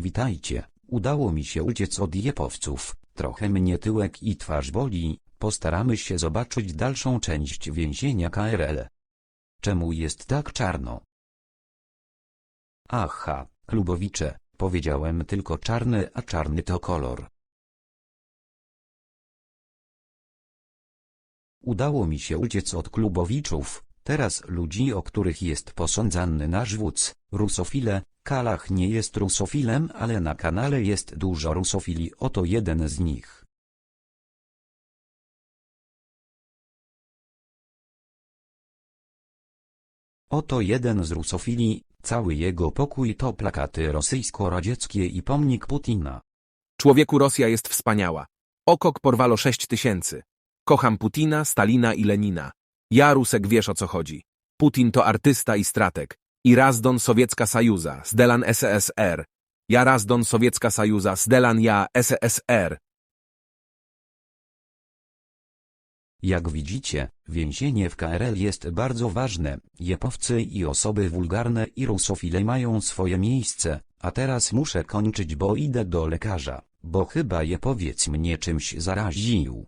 Witajcie, udało mi się uciec od jepowców, trochę mnie tyłek i twarz boli, postaramy się zobaczyć dalszą część więzienia KRL. Czemu jest tak czarno? Aha, klubowicze, powiedziałem tylko czarny, a czarny to kolor. Udało mi się uciec od klubowiczów, teraz ludzi, o których jest posądzany nasz wódz, rusofile, Kalach nie jest rusofilem, ale na kanale jest dużo rusofili, oto jeden z nich. Oto jeden z rusofili, cały jego pokój to plakaty rosyjsko-radzieckie i pomnik Putina. Człowieku Rosja jest wspaniała. Okok porwalo sześć tysięcy. Kocham Putina, Stalina i Lenina. Ja, Rusek, wiesz o co chodzi. Putin to artysta i strateg. I Razdon Sowiecka Sajuza, Zdelan SSR. Ja Razdon Sowiecka Sajuza, Zdelan ja SSR. Jak widzicie, więzienie w KRL jest bardzo ważne, jepowcy i osoby wulgarne i rusofile mają swoje miejsce, a teraz muszę kończyć bo idę do lekarza, bo chyba jepowiec mnie czymś zaraził.